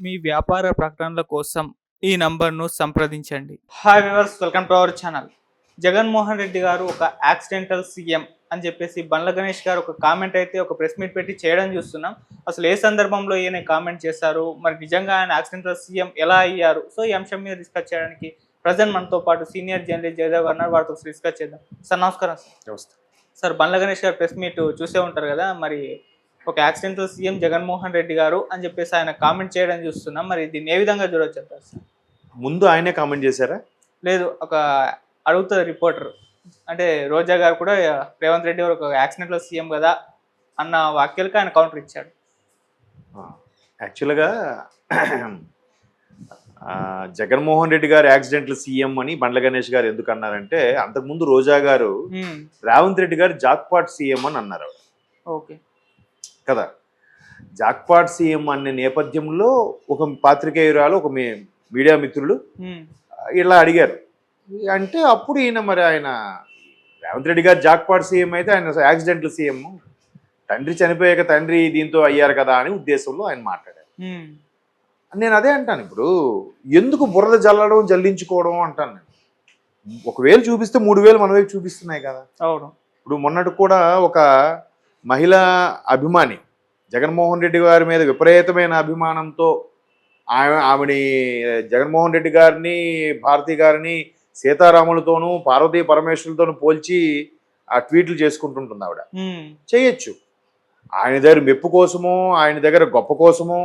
మీ వ్యాపార ప్రకటనల కోసం ఈ నంబర్ను సంప్రదించండి. Hi viewers welcome to our channel Jaganmohan Reddy గారు ఒక యాక్సిడెంటల్ సీఎం అని చెప్పేసి బండ్ల గణేష్ గారు ఒక కామెంట్ అయితే ఒక ప్రెస్ మీట్ పెట్టి చేయడం చూస్తున్నాం. అసలు ఏ సందర్భంలో ఈయన కామెంట్ చేశారు? మరి నిజంగా ఆయన యాక్సిడెంటల్ సీఎం ఎలా అయ్యారు? సో ఈ అంశం మీద డిస్కస్ చేయడానికి ప్రజెంట్ మనతో పాటు సీనియర్ జర్నలిస్ట్ జయదేవ్ గారు ఉన్నారు వారితో డిస్కస్ చేద్దాం. సార్ నమస్కారం సార్. వ్యవస్థ సార్ బండ్ల గణేష్ గారు ప్రెస్ మీట్ చూసే ఉంటారు కదా మరి ఒక యాక్సిడెంటల్ సీఎం జగన్మోహన్ రెడ్డి గారు అని చెప్పేసి ఆయన కామెంట్ చేయడం చూస్తున్నాం. మరి దీన్ని ఏ విధంగా అంటారు సార్? ముందు ఆయనే కామెంట్ చేశారా? లేదు ఒక అడుగుతుంది రిపోర్టర్. అంటే రోజా గారు కూడా రేవంత్ రెడ్డి గారు ఒక యాక్సిడెంట్లో సీఎం కదా అన్న వాక్యాలకు ఆయన కౌంటర్ ఇచ్చాడు. యాక్చువల్గా జగన్మోహన్ రెడ్డి గారు యాక్సిడెంట్లు సీఎం అని బండ్ల గణేష్ గారు ఎందుకు అన్నారంటే అంతకుముందు రోజా గారు రేవంత్ రెడ్డి గారు జాక్పాట్ సీఎం అని అన్నారు. ఓకే. కదా? జాక్పాట్ సీఎం అనే నేపథ్యంలో ఒక పాత్రికేయురాలు ఒక మీ మీడియా మిత్రులు ఇలా అడిగారు. అంటే అప్పుడు ఈయన మరి ఆయన రేవంత్ రెడ్డి గారు జాక్పాట్ సీఎం అయితే ఆయన యాక్సిడెంట్లు సీఎం. తండ్రి చనిపోయాక తండ్రి దీంతో అయ్యారు కదా అని ఉద్దేశంలో ఆయన మాట్లాడారు. నేను అదే అంటాను ఇప్పుడు ఎందుకు బురద జల్లడం జల్లించుకోవడం అంటాను నేను. ఒక వేలు చూపిస్తే మూడు వేలు మన వైపు చూపిస్తున్నాయి కదా. అవును. ఇప్పుడు మొన్నటి కూడా ఒక మహిళా అభిమాని జగన్మోహన్ రెడ్డి గారి మీద విపరీతమైన అభిమానంతో ఆమె ఆవిని జగన్మోహన్ రెడ్డి గారిని భారతి గారిని సీతారాములతోనూ పార్వతీ పరమేశ్వరులతోనూ పోల్చి ఆ ట్వీట్లు చేసుకుంటుంటుంది ఆవిడ. చేయొచ్చు ఆయన దగ్గర మెప్పు కోసమో ఆయన దగ్గర గొప్ప కోసమో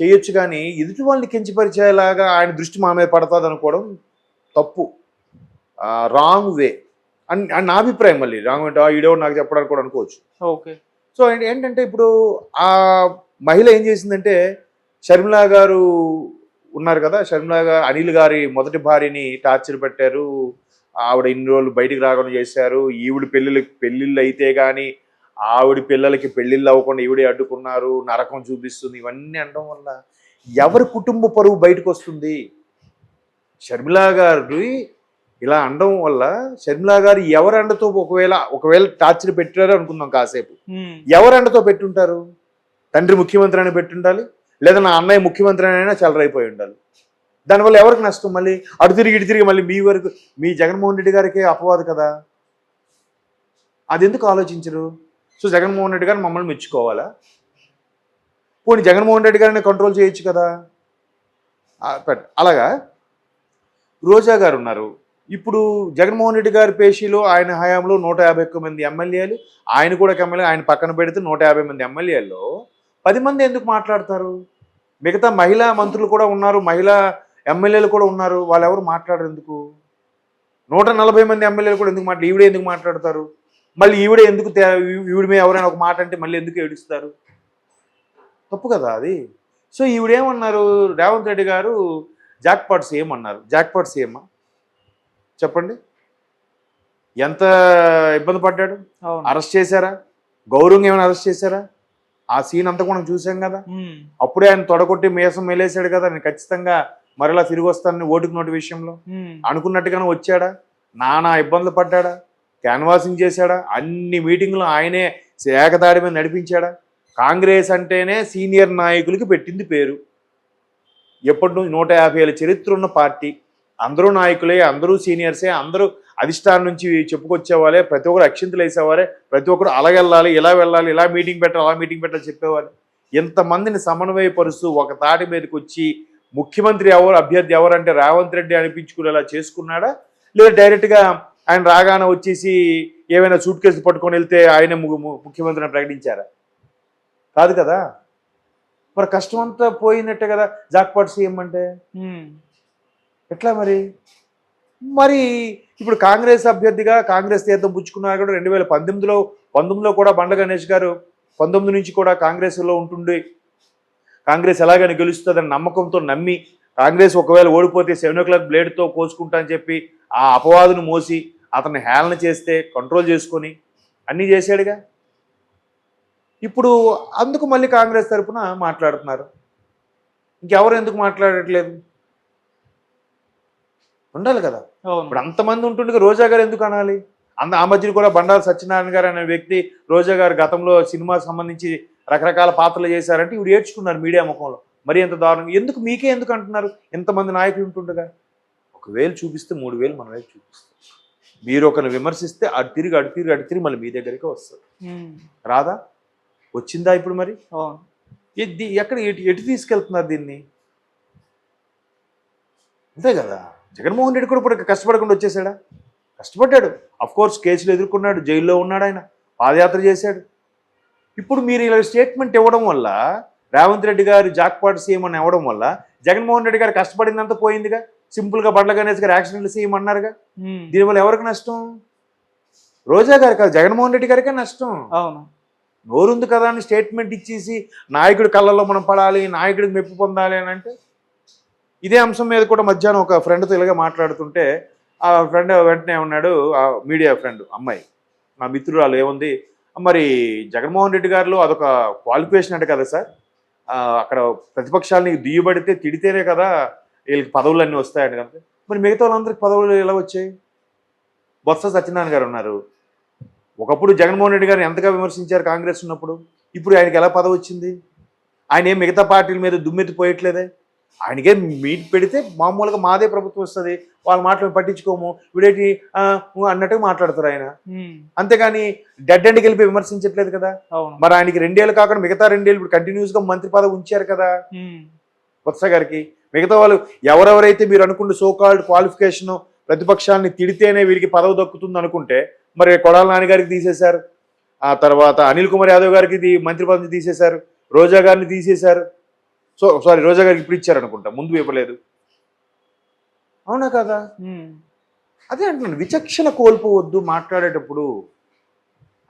చేయొచ్చు కానీ ఎదుటి వాళ్ళని కించపరిచేలాగా ఆయన దృష్టి మా మీద పడుతుంది అనుకోవడం తప్పు రాంగ్ వే. అని నా అభిప్రాయం మళ్ళీ. రాంగ్ అంటే ఈడో నాకు చెప్పడానికి కూడా అనుకోవచ్చు. ఓకే. సో ఏంటంటే ఇప్పుడు ఆ మహిళ ఏం చేసిందంటే షర్మిల గారు ఉన్నారు కదా షర్మిల గారు అనిల్ గారి మొదటి భార్యని టార్చర్ పెట్టారు. ఆవిడ ఇన్ని రోజులు బయటికి రాకుండా చేశారు. ఈవిడ పెళ్ళిళ్ళకి పెళ్ళిళ్ళు అయితే కానీ ఆవిడ పిల్లలకి పెళ్ళిళ్ళు అవ్వకుండా ఈవిడే అడ్డుకున్నారు. నరకం చూపిస్తుంది. ఇవన్నీ అనడం వల్ల ఎవరి కుటుంబ పరువు బయటకు వస్తుంది? షర్మిల గారి ఇలా అనడం వల్ల షర్మిల గారు ఎవరి అండతో ఒకవేళ ఒకవేళ టార్చర్ పెట్టారు అనుకుందాం కాసేపు. ఎవరి అండతో పెట్టుంటారు? తండ్రి ముఖ్యమంత్రి అని పెట్టుండాలి లేదా నా అన్నయ్య ముఖ్యమంత్రి అయినా చెలరైపోయి ఉండాలి. దానివల్ల ఎవరికి నష్టం మళ్ళీ? అటు తిరిగి ఇటు తిరిగి మళ్ళీ మీ వరకు మీ జగన్మోహన్ రెడ్డి గారికే అపవాదు కదా? అది ఎందుకు ఆలోచించరు? సో జగన్మోహన్ రెడ్డి గారు మమ్మల్ని మెచ్చుకోవాలా? పోనీ జగన్మోహన్ రెడ్డి గారిని కంట్రోల్ చేయొచ్చు కదా? అలాగా? రోజా గారు ఉన్నారు. ఇప్పుడు జగన్మోహన్ రెడ్డి గారి పేషీలో ఆయన హయాంలో నూట యాభై ఒక్క మంది ఎమ్మెల్యేలు ఆయన కూడా ఎమ్మెల్యే ఆయన పక్కన పెడితే నూట యాభై మంది ఎమ్మెల్యేల్లో పది మంది ఎందుకు మాట్లాడతారు? మిగతా మహిళా మంత్రులు కూడా ఉన్నారు మహిళా ఎమ్మెల్యేలు కూడా ఉన్నారు వాళ్ళు ఎవరు మాట్లాడరు ఎందుకు? నూట నలభై మంది ఎమ్మెల్యేలు కూడా ఎందుకు మాట్లా ఈవిడే ఎందుకు మాట్లాడతారు? మళ్ళీ ఈవిడే ఎందుకు తే- ఈవిడ మీద ఎవరైనా ఒక మాట అంటే మళ్ళీ ఎందుకు ఏడుస్తారు? తప్పు కదా అది. సో ఈవిడేమన్నారు? రేవంత్ రెడ్డి గారు జాక్పాట్ సీఎం అన్నారు జాక్పాట్ సీఎం చెప్పండి. ఎంత ఇబ్బంది పడ్డాడు? అరెస్ట్ చేశారా? గౌరవం ఏమైనా అరెస్ట్ చేశారా? ఆ సీన్ అంతా కూడా చూసాం కదా. అప్పుడే ఆయన తొడగొట్టి మేసం మేలేశాడు కదా. నేను ఖచ్చితంగా మరలా తిరిగి వస్తానని ఓటుకు నోటు విషయంలో అనుకున్నట్టుగానే వచ్చాడా? నానా ఇబ్బందులు పడ్డాడా? క్యాన్వాసింగ్ చేశాడా? అన్ని మీటింగ్లు ఆయనే ఏకదాడి మీద నడిపించాడా? కాంగ్రెస్ అంటేనే సీనియర్ నాయకులకి పెట్టింది పేరు. ఎప్పటి నుంచి నూట యాభై ఏళ్ళ చరిత్ర ఉన్న పార్టీ. అందరూ నాయకులే అందరూ సీనియర్సే అందరూ అధిష్టానం నుంచి చెప్పుకొచ్చేవారే ప్రతి ఒక్కరు అక్షింతలు వేసేవారే ప్రతి ఒక్కరు అలాగెళ్ళాలి ఇలా వెళ్ళాలి ఇలా మీటింగ్ పెట్టాలి అలా మీటింగ్ పెట్టాలి చెప్పేవారు. ఎంతమందిని సమన్వయపరుస్తూ ఒక తాటి మీదకి వచ్చి ముఖ్యమంత్రి ఎవరు అభ్యర్థి ఎవరంటే రేవంత్ రెడ్డి అనిపించుకునేలా చేసుకున్నాడా? లేదా డైరెక్ట్గా ఆయన రాగానే వచ్చేసి ఏమైనా సూట్ కేసు పట్టుకొని వెళ్తే ఆయన ము- ముఖ్యమంత్రిని ప్రకటించారా? కాదు కదా? మరి కష్టం అంతా పోయినట్టే కదా జాక్పాట్ సీఎం అంటే. ఎట్లా మరి? మరి ఇప్పుడు కాంగ్రెస్ అభ్యర్థిగా కాంగ్రెస్ తీర్థం పుచ్చుకున్నారు కూడా రెండు వేల పంతొమ్మిదిలో పంతొమ్మిదిలో కూడా బండ గణేష్ గారు పంతొమ్మిది నుంచి కూడా కాంగ్రెస్లో ఉంటుండే. కాంగ్రెస్ ఎలాగైనా గెలుస్తుందని నమ్మకంతో నమ్మి కాంగ్రెస్ ఒకవేళ ఓడిపోతే సెవెన్ ఓ క్లాక్ బ్లేడ్తో కోసుకుంటా అని చెప్పి ఆ అపవాదును మోసి అతన్ని హేళన చేస్తే కంట్రోల్ చేసుకొని అన్నీ చేశాడుగా. ఇప్పుడు అందుకు మళ్ళీ కాంగ్రెస్ తరపున మాట్లాడుతున్నారు. ఇంకెవరు ఎందుకు మాట్లాడట్లేదు? ఉండాలి కదా. ఇప్పుడు అంతమంది ఉంటుండగా రోజా గారు ఎందుకు అనాలి? అంద ఆ మధ్యన కూడా బండారు సత్యనారాయణ గారు అనే వ్యక్తి రోజా గారు గతంలో సినిమా సంబంధించి రకరకాల పాత్రలు చేశారంటే ఇవి ఏడ్చుకున్నారు మీడియా ముఖంలో. మరి ఎంత దారుణంగా ఎందుకు మీకే ఎందుకు అంటున్నారు? ఎంతమంది నాయకులు ఉంటుండగా. ఒక వేలు చూపిస్తే మూడు వేలు మన వైపు చూపిస్తాం. మీరు ఒకరిని విమర్శిస్తే అటు తిరిగి అటు తిరిగి అటు తిరిగి మళ్ళీ మీ దగ్గరికి వస్తారు. రాదా? వచ్చిందా ఇప్పుడు మరి? ఎక్కడ ఎటు ఎటు తీసుకెళ్తున్నారు దీన్ని? అంతే కదా. జగన్మోహన్ రెడ్డి కూడా ఇప్పుడు కష్టపడకుండా వచ్చేసాడా? కష్టపడ్డాడు. అఫ్ కోర్స్ కేసులు ఎదుర్కొన్నాడు జైల్లో ఉన్నాడు ఆయన. పాదయాత్ర చేశాడు. ఇప్పుడు మీరు ఇలా స్టేట్మెంట్ ఇవ్వడం వల్ల రేవంత్ రెడ్డి గారు జాక్పాట్ సీఎం అని ఇవ్వడం వల్ల జగన్మోహన్ రెడ్డి గారు కష్టపడిందంతా పోయిందిగా? సింపుల్గా బండ్ల గణేష్ గారు యాక్సిడెంట్ సీఎం అన్నారుగా? దీనివల్ల ఎవరికి నష్టం? రోజా గారు కాదు జగన్మోహన్ రెడ్డి గారికే నష్టం. అవును. నోరుంది కదా అని స్టేట్మెంట్ ఇచ్చేసి నాయకుడి కళ్ళల్లో మనం పడాలి నాయకుడికి మెప్పు పొందాలి అని అంటే ఇదే అంశం మీద కూడా మధ్యాహ్నం ఒక ఫ్రెండ్తో ఇలాగే మాట్లాడుతుంటే ఆ ఫ్రెండ్ వెంటనే ఉన్నాడు ఆ మీడియా ఫ్రెండ్ అమ్మాయి మా మిత్రురాలు ఏముంది? మరి జగన్మోహన్ రెడ్డి గారిలో అదొక క్వాలిఫికేషన్ అంటే కదా సార్. అక్కడ ప్రతిపక్షాలని దుయ్యబడితే తిడితేనే కదా వీళ్ళకి పదవులు అన్నీ వస్తాయంట కనుక మరి మిగతా వాళ్ళందరికి పదవులు ఎలా వచ్చాయి? బొత్స సత్యనారాయణ గారు ఉన్నారు. ఒకప్పుడు జగన్మోహన్ రెడ్డి గారిని ఎంతగా విమర్శించారు కాంగ్రెస్ ఉన్నప్పుడు? ఇప్పుడు ఆయనకి ఎలా పదవి వచ్చింది? ఆయన ఏం మిగతా పార్టీల మీద దుమ్మెత్తి పోయట్లేదే? ఆయనకే మీట్ పెడితే మామూలుగా మాదే ప్రభుత్వం వస్తుంది. వాళ్ళ మాటలు పట్టించుకోము. వీడేటి అన్నట్టుగా మాట్లాడతారు ఆయన. అంతేగాని డెడ్ ఎండ్కి వెళ్ళిపోయి విమర్శించట్లేదు కదా. మరి ఆయనకి రెండేళ్ళు కాకుండా మిగతా రెండేళ్ళు ఇప్పుడు కంటిన్యూస్గా మంత్రి పదవి ఉంచారు కదా. వత్స గారికి. మిగతా వాళ్ళు ఎవరెవరైతే మీరు అనుకుంటే సోకాల్డ్ క్వాలిఫికేషన్ ప్రతిపక్షాన్ని తిడితేనే వీరికి పదవి దక్కుతుంది అనుకుంటే మరి కొడాల నాన్నగారికి తీసేశారు. ఆ తర్వాత అనిల్ కుమార్ యాదవ్ గారికి మంత్రి పదవి తీసేశారు. రోజా గారిని తీసేశారు. సో సారీ రోజా గారికి ఇప్పుడు ఇచ్చారు అనుకుంటా ముందు ఇవ్వలేదు అవునా కదా? అదే అంటున్నాను విచక్షణ కోల్పోవద్దు మాట్లాడేటప్పుడు.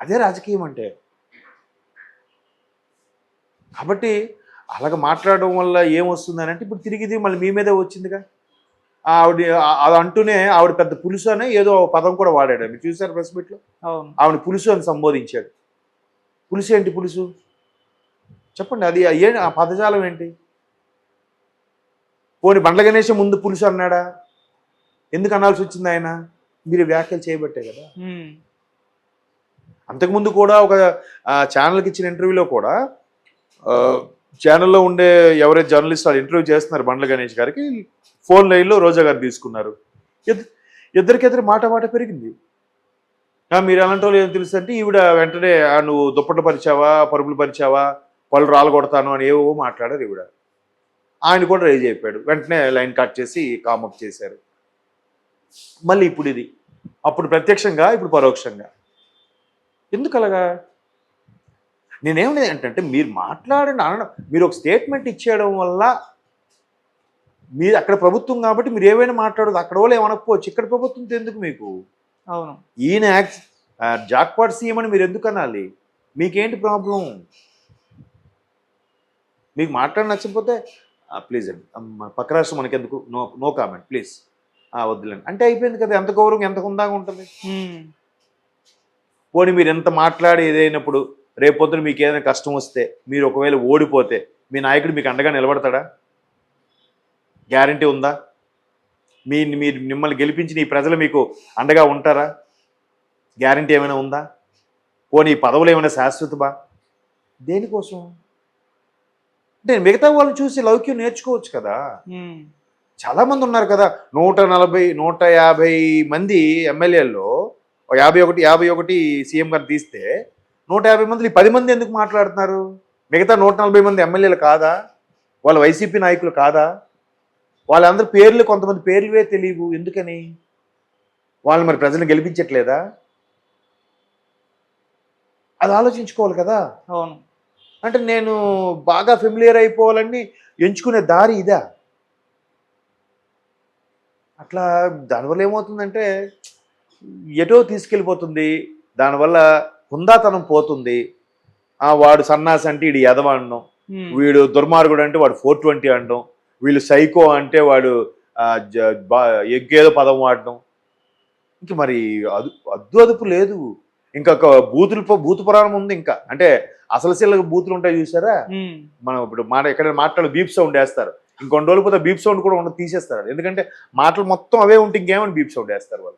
అదే రాజకీయం అంటే. కాబట్టి అలాగ మాట్లాడడం వల్ల ఏమొస్తుంది అని అంటే ఇప్పుడు తిరిగి ఇది మళ్ళీ మీ మీదే వచ్చిందిగా. ఆవిడ అది అంటూనే ఆవిడ పెద్ద పులుసు అనే ఏదో పదం కూడా వాడాడు. మీరు చూసారు ప్రెస్ మీట్లో? ఆవిడ పులుసు అని సంబోధించాడు. పులుసు ఏంటి పులుసు? చెప్పండి అది ఏ ఆ పదజాలం ఏంటి? పోని బండ్ల గణేష్ ముందు పులుసు అన్నాడా? ఎందుకు అనాల్సి వచ్చింది ఆయన? మీరు వ్యాఖ్యలు చేయబట్టే కదా. అంతకుముందు కూడా ఒక ఛానల్కి ఇచ్చిన ఇంటర్వ్యూలో కూడా ఛానల్లో ఉండే ఎవరైతే జర్నలిస్ట్ వాళ్ళు ఇంటర్వ్యూ చేస్తున్నారు బండ్ల గణేష్ గారికి ఫోన్ లైన్లో రోజా గారు తీసుకున్నారు. ఇద్- ఇద్దరికిద్దరు మాట మాట పెరిగింది. మీరు ఎలాంటి వాళ్ళు ఏం తెలుసు అంటే ఈవిడ వెంటనే "ఆ, నువ్వు దుప్పట్లు పరిచావా? పరుపులు పరిచావా? పళ్ళు రాళ్ళు కొడతాను అని ఏవో మాట్లాడారు ఈవిడ. ఆయన కూడా రేజ్ అయిపోయాడు. వెంటనే లైన్ కట్ చేసి కామప్ చేశారు. మళ్ళీ ఇప్పుడు ఇది. అప్పుడు ప్రత్యక్షంగా ఇప్పుడు పరోక్షంగా. ఎందుకు అలాగా? నేనేమనేది ఏంటంటే మీరు మాట్లాడిన అనడం మీరు ఒక స్టేట్మెంట్ ఇచ్చేయడం వల్ల మీరు అక్కడ ప్రభుత్వం కాబట్టి మీరు ఏమైనా మాట్లాడదు అక్కడ వాళ్ళు ఏమనకపోవచ్చు ఇక్కడ ప్రభుత్వంతో ఎందుకు మీకు? అవును. ఈయన యాక్స్ జాక్పాట్ సీఎం అని మీరు ఎందుకు అనాలి? మీకేంటి ప్రాబ్లం మీకు మాట్లాడి నచ్చకపోతే ప్లీజ్ అండి. పక్క రాష్ట్రం మనకి ఎందుకు నో నో కామెంట్ ప్లీజ్ వద్దులేండి. అంటే అయిపోయింది కదా ఎంత గౌరవం ఎంత హుందాగా ఉంటుంది? పోనీ మీరు ఎంత మాట్లాడి ఏదైనప్పుడు రేపొద్దున మీకు ఏదైనా కష్టం వస్తే మీరు ఒకవేళ ఓడిపోతే మీ నాయకుడు మీకు అండగా నిలబడతాడా? గ్యారంటీ ఉందా? మీ మీరు మిమ్మల్ని గెలిపించిన ఈ ప్రజలు మీకు అండగా ఉంటారా? గ్యారంటీ ఏమైనా ఉందా? పోనీ పదవులు ఏమైనా శాశ్వతమా? దేనికోసం? అంటే మిగతా వాళ్ళని చూసి లౌక్యం నేర్చుకోవచ్చు కదా. చాలా మంది ఉన్నారు కదా నూట నలభై నూట యాభై మంది ఎమ్మెల్యేల్లో యాభై ఒకటి యాభై ఒకటి సీఎం గారు తీస్తే నూట యాభై మంది పది మంది ఎందుకు మాట్లాడుతున్నారు? మిగతా నూట నలభై మంది ఎమ్మెల్యేలు కాదా? వాళ్ళ వైసీపీ నాయకులు కాదా? వాళ్ళందరి పేర్లు కొంతమంది పేర్లువే తెలియవు ఎందుకని? వాళ్ళు మరి ప్రజలను గెలిపించట్లేదా? అది ఆలోచించుకోవాలి కదా. అవును. అంటే నేను బాగా ఫెమిలియర్ అయిపోవాలని ఎంచుకునే దారి ఇదా? అట్లా దానివల్ల ఏమవుతుందంటే ఎటో తీసుకెళ్ళిపోతుంది దానివల్ల హుందాతనం పోతుంది. ఆ వాడు సన్నాసి అంటే వీడు ఎదవాడడం ఉమ్, వీడు దుర్మార్గుడు అంటే వాడు ఫోర్ ట్వంటీ అనడం వీళ్ళు సైకో అంటే వాడు ఎగ్గేదో పదం వాడడం. ఇంక మరి అదు అద్దు అదుపు లేదు. ఇంకా ఒక బూతులు బూతు పురాణం ఉంది ఇంకా. అంటే అసలు సిల్లగా బూతులు ఉంటాయి చూసారా? మనం ఇప్పుడు మాట ఎక్కడ మాట్లాడు బీప్ సౌండ్ వేస్తారు. ఇంకొన్ని రోజులు పోతే బీప్ సౌండ్ కూడా ఉండదు తీసేస్తారు. ఎందుకంటే మాటలు మొత్తం అవే ఉంటే ఇంకేమని బీప్ సౌండ్ వేస్తారు వాళ్ళు?